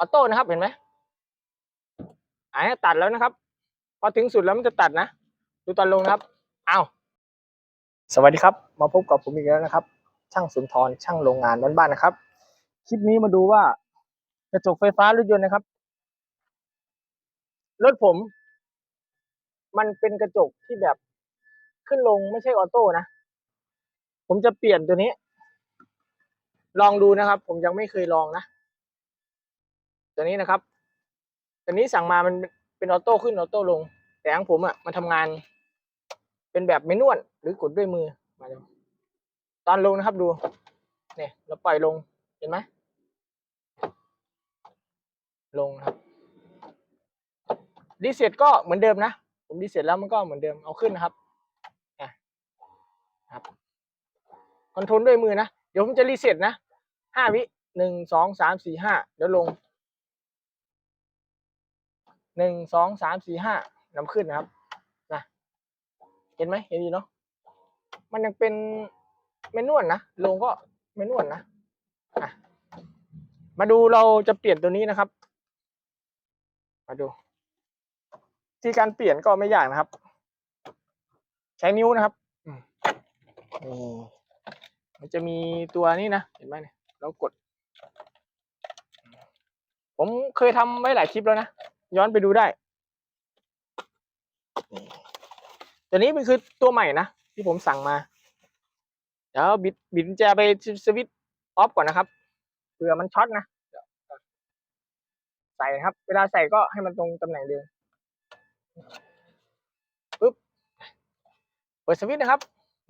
ออโต้นะครับเห็นไหมอ่าตัดแล้วนะครับ พอถึงสุดแล้วมันจะตัดนะ ดูตอนลงนะครับอ้าวสวัสดีครับ มาพบกับผมอีกแล้วนะครับ ช่างสุนทรช่างโรงงานบ้านๆนะครับ คลิปนี้มาดูว่ากระจกไฟฟ้ารถยนต์นะครับ รถผม มันเป็นกระจกที่แบบขึ้นลงไม่ใช่ออโต้นะ ผมจะเปลี่ยนตัวนี้ ลองดูนะครับ ผมยังไม่เคยลองนะ ตัวนี้นะครับ ตัวนี้สั่งมามันเป็นออโต้ขึ้นออโต้ลง แต่ของผมอะมันทำงาน เป็นแบบไม่นวดหรือกดด้วยมือมาดูตอนลงนะครับดู เนี่ยเราปล่อยลงเห็นไหมลงครับรีเซ็ตก็เหมือนเดิมนะผมรีเซ็ตแล้วมันก็เหมือนเดิมเอาขึ้นนะครับอะครับคอนโทรลด้วยมือนะ เดี๋ยวผมจะรีเซ็ตนะห้าวิหนึ่งสองสามสี่ห้าเดี๋ยวลง หนึ่งสองสามสี่ห้านำขึ้นนะครับนะเห็นไหมเห็นดีเนาะมันยังเป็นไม่นวดนะลงก็ไม่นวดนะอะมาดูเราจะเปลี่ยนตัวนี้นะครับ มาดู ที่การเปลี่ยนก็ไม่ยากนะครับ ใช้นิ้วนะครับนี่มันจะมีตัวนี้นะเห็นไหมเนี่ยเรากด ผมเคยทำไว้หลายคลิปแล้วนะ ย้อนไปดูได้ ตัวนี้มันคือตัวใหม่นะ ที่ผมสั่งมา เดี๋ยวบิดบิดแจไปสวิตช์ออฟก่อนนะครับเผื่อมันช็อตนะใส่ครับ เวลาใส่ก็ให้มันตรงตำแหน่งเดิมปึ๊บเปิดสวิตช์นะครับ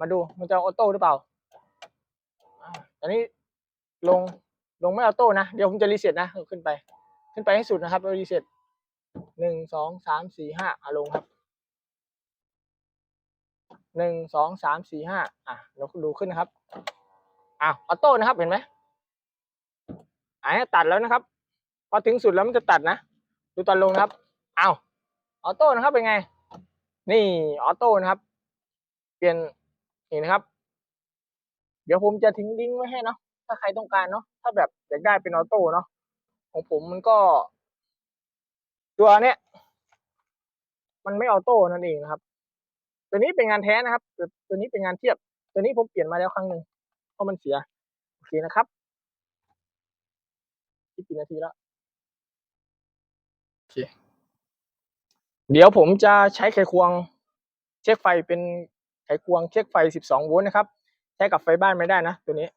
มาดูมันจะออโต้หรือเปล่าอ่าตอนนี้ลงลงไม่ออโต้นะ เดี๋ยวผมจะรีเซ็ตนะ ขึ้นไป ขึ้นไปให้สุดนะครับแล้วรีเซ็ต หนึ่งสองสามสี่ห้าอาลงครับหนึ่งสองสามสี่ห้าอะเราดูขึ้นนะครับอ้าวออโต้นะครับเห็นไหมอ่าตัดแล้วนะครับ พอถึงสุดแล้วมันจะตัดนะ ดูตอนลงนะครับอ้าวออโต้นะครับเป็นไง นี่ออโต้นะครับ เปลี่ยนนี่นะครับ เดี๋ยวผมจะทิ้งลิงก์ไว้ให้เนาะถ้าใครต้องการเนาะถ้าแบบอยากได้เป็นออโต้เนาะของผมมันก็ ตัวเนี้ยมันไม่ออโต้นั่นเองนะครับ ตัวนี้เป็นงานแท้นะครับตัวตัวนี้เป็นงานเทียบ ตัวนี้ผมเปลี่ยนมาแล้วครั้งหนึ่งเพราะมันเสียโอเคนะครับที่กี่นาทีแล้วโอเคเดี๋ยวผมจะใช้ไขควง เช็คไฟเป็นไขควงเช็คไฟ 12 โวลต์นะครับ ใช้กับไฟบ้านไม่ได้นะ ตัวนี้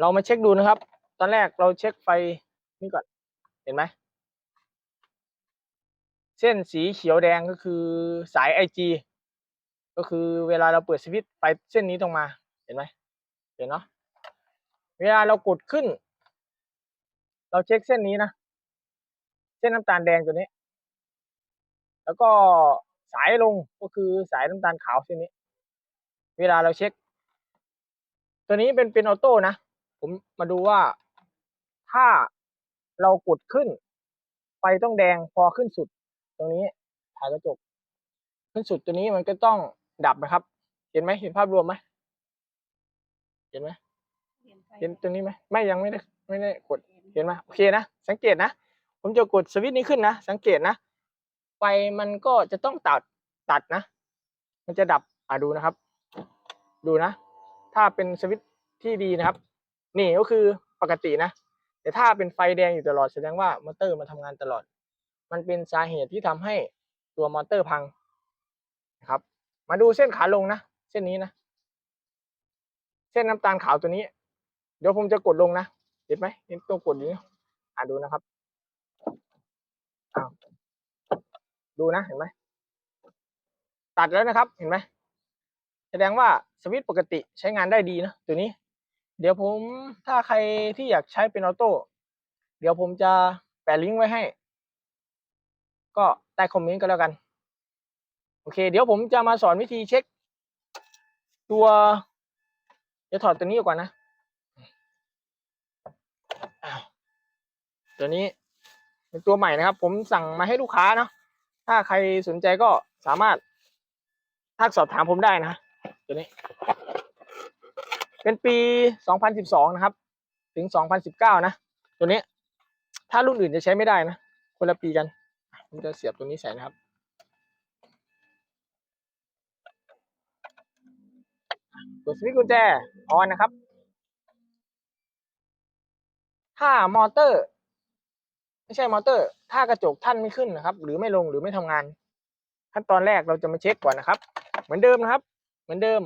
เรามาเช็คดูนะครับ ตอนแรกเราเช็คไฟนี่ก่อน เห็นไหม เส้นสีเขียวแดงก็คือสาย IG ก็คือเวลาเราเปิดสวิตช์ไฟเส้นนี้ตรงมา เห็นไหม เห็นเนาะ เวลาเรากดขึ้น เราเช็คเส้นนี้นะ เส้นน้ำตาลแดงตัวนี้ แล้วก็สายลงก็คือสายน้ำตาลขาวเส้นนี้ เวลาเราเช็ค ตัวนี้เป็นเป็นออโต้นะ ผมมาดูว่าถ้าเรากดขึ้น ไฟต้องแดงพอขึ้นสุด ตรงนี้ถ่ายกระจก ขึ้นสุดตัวนี้มันก็ต้องดับนะครับ เห็นไหมเห็นภาพรวมไหมเห็นไหมเห็นตัวนี้ไหมไม่ยังไม่ได้ไม่ได้กดเห็นไหมโอเคนะสังเกตนะผมจะกดสวิตช์นี้ขึ้นนะสังเกตนะไฟมันก็จะต้องตัดตัดนะ มันจะดับอ่าดูนะครับ ดูนะ ถ้าเป็นสวิตช์ที่ดีนะครับ นี่ก็คือปกตินะ แต่ถ้าเป็นไฟแดงอยู่ตลอดแสดงว่ามอเตอร์มันทำงานตลอด มันเป็นสาเหตุที่ทำให้ตัวมอเตอร์พังนะครับ มาดูเส้นขาลงนะ เส้นนี้นะ เส้นน้ำตาลขาวตัวนี้ เดี๋ยวผมจะกดลงนะ เห็นไหมเห็นตัวกดนี่อ่าดูนะครับอ้าวดูนะเห็นไหมตัดแล้วนะครับ เห็นไหมแสดงว่าสวิตช์ปกติใช้งานได้ดีนะตัวนี้ เดี๋ยวผมถ้าใครที่อยากใช้เป็นออโต้ เดี๋ยวผมจะแปะลิงก์ไว้ให้ ก็ใต้คอมเมนต์ก็แล้วกัน โอเค เดี๋ยวผมจะมาสอนวิธีเช็ค ตัวเดี๋ยวถอดตัวนี้ออกก่อนนะตัวนี้เป็นตัวใหม่นะครับ ผมสั่งมาให้ลูกค้าเนาะถ้าใครสนใจก็สามารถทักสอบถามผมได้นะ ตัวนี้ เป็นปี 2012 นะครับ ถึง 2019 นะ ตัวนี้ ถ้ารุ่นอื่นจะใช้ไม่ได้นะ คนละปีกัน ผมจะเสียบตัวนี้ใส่นะครับ กดสวิตช์กุญแจ ออนนะครับ ถ้ามอเตอร์ ไม่ใช่มอเตอร์ ถ้ากระจกท่านไม่ขึ้นนะครับ หรือไม่ลงหรือไม่ทำงาน ขั้นตอนแรกเราจะมาเช็คก่อนนะครับ เหมือนเดิมนะครับ เหมือนเดิม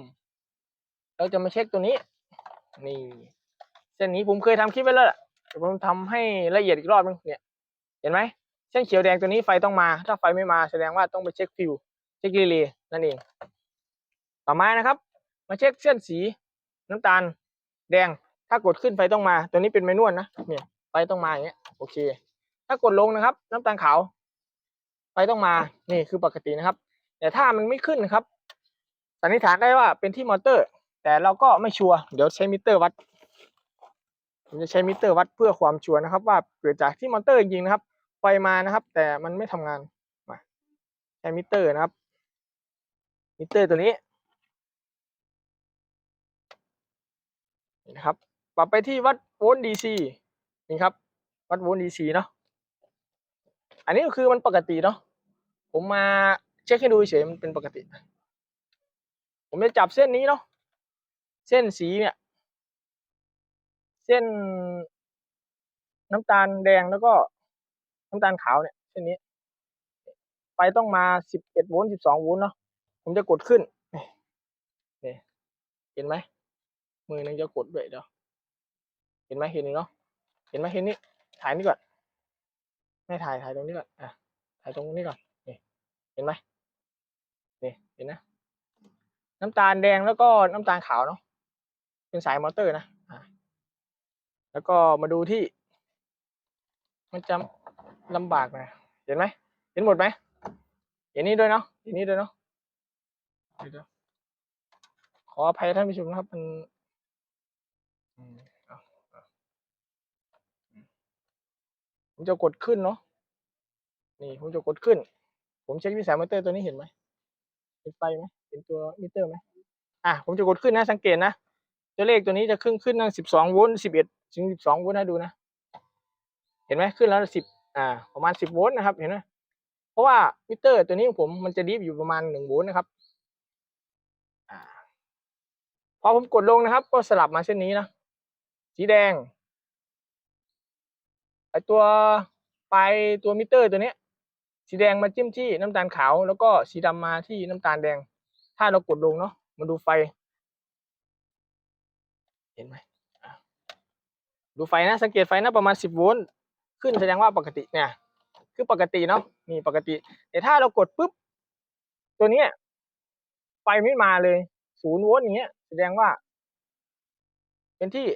เราจะมาเช็คตัวนี้ นี่ เส้นนี้ผมเคยทำคลิปไว้แล้วล่ะผมทำให้ละเอียดอีกรอบนึงเนี่ย เห็นไหมเส้นเขียวแดงตัวนี้ไฟต้องมา ถ้าไฟไม่มาแสดงว่าต้องไปเช็คฟิวเช็ครีเลย์นั่นเอง ต่อมานะครับ มาเช็คเส้นสีน้ำตาล แดง ถ้ากดขึ้นไฟต้องมา ตัวนี้เป็นเมนวลนะ เนี่ยไฟต้องมาอย่างเงี้ย โอเค ถ้ากดลงนะครับ น้ำตาลขาวไฟต้องมา นี่คือปกตินะครับ แต่ถ้ามันไม่ขึ้นนะครับสันนิษฐานได้ว่าเป็นที่มอเตอร์ แต่เราก็ไม่ชัวร์เดี๋ยวใช้มิเตอร์วัดผมจะใช้มิเตอร์วัดเพื่อความชัวร์นะครับ ว่าเกิดจากที่มอเตอร์จริงนะครับไฟมานะครับ แต่มันไม่ทำงานมาใช้มิเตอร์นะครับ มิเตอร์ตัวนี้นี่นะครับปรับไปที่วัดโวลต์ดีซีนี่ครับ วัดโวลต์ดีซีเนาะอันนี้ก็คือมันปกติเนาะผมมาเช็คให้ดูเฉยมันเป็นปกติ ผมจะจับเส้นนี้เนาะ เส้นสีเนี่ย เส้นน้ำตาลแดงแล้วก็น้ำตาลขาวเนี่ยเส้นนี้ ไฟต้องมา11โวลต์12โวลต์เนาะผมจะกดขึ้นนี่เห็นไหมมือหนึงจะกดด้วยเดี๋ยวเห็นไหมเห็นเนาะเห็นไหมเห็นนี่ถ่ายนี่ก่อนไม่ถ่ายถ่ายตรงนี้ก่อนอะถ่ายตรงนี้ก่อนนี่เห็นไหมนี่เห็นนะ น้ำตาลแดงแล้วก็น้ำตาลขาวเนาะ เป็นสายมอเตอร์นะอะแล้วก็มาดูที่ มันจะลำบากหนะเห็นไหมเห็นหมดไหมเห็นนี่ด้วยเนาะเห็นนี่ด้วยเนาะเดี๋ยวๆขออภัยท่านผู้ชมนะครับมันอืมเอาเอาอืมผมจะกดขึ้นเนาะนี่ผมจะกดขึ้น ผมเช็คที่สายมอเตอร์ตัวนี้เห็นไหมเห็นไฟไหมเห็นตัวมิเตอร์ไหมอะผมจะกดขึ้นนะสังเกตนะ ตัวเลขตัวนี้จะขึ้นขึ้นตั้งสิบสองโวลต์สิบเอ็ดถึงสิบสองโวลต์ให้ดูนะ เห็นไหมขึ้นแล้วสิบอ่าประมาณสิบโวลต์นะครับ เห็นไหมเพราะว่ามิเตอร์ตัวนี้ของผมมันจะดิฟอยู่ประมาณหนึ่งโวลต์นะครับอพอผมกดลงนะครับ ก็สลับมาเส้นนี้นะ สีแดงไอตัวปลายตัวมิเตอร์ตัวนี้สีแดงมาจิ้มที่น้ำตาลขาว แล้วก็สีดำมาที่น้ำตาลแดง ถ้าเรากดลงเนาะมาดูไฟ เห็นไหมดูไฟนะสังเกตไฟนะประมาณสิบโวลต์ขึ้นแสดงว่าปกติเนี่ย คือปกติเนาะนี่ปกติ แต่ถ้าเรากดปุ๊บ ตัวเนี้ยไฟไม่มาเลยศูนย์โวลต์อย่างเงี้ยแสดงว่า เป็นที่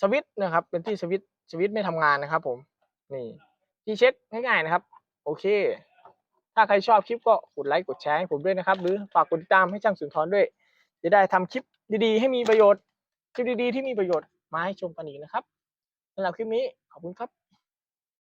สวิตช์นะครับ เป็นที่สวิตช์สวิตช์ไม่ทำงานนะครับ ผม นี่ที่เช็คง่ายๆนะครับ โอเค ถ้าใครชอบคลิปก็กดไลค์กดแชร์ให้ผมด้วยนะครับ หรือฝากกดติดตามให้ช่างสุนทรด้วย จะได้ทำคลิปดีๆ ให้มีประโยชน์ คลิปดีๆที่มีประโยชน์มาให้ชมกันอีกนะครับสำหรับคลิปนี้ขอบคุณครับ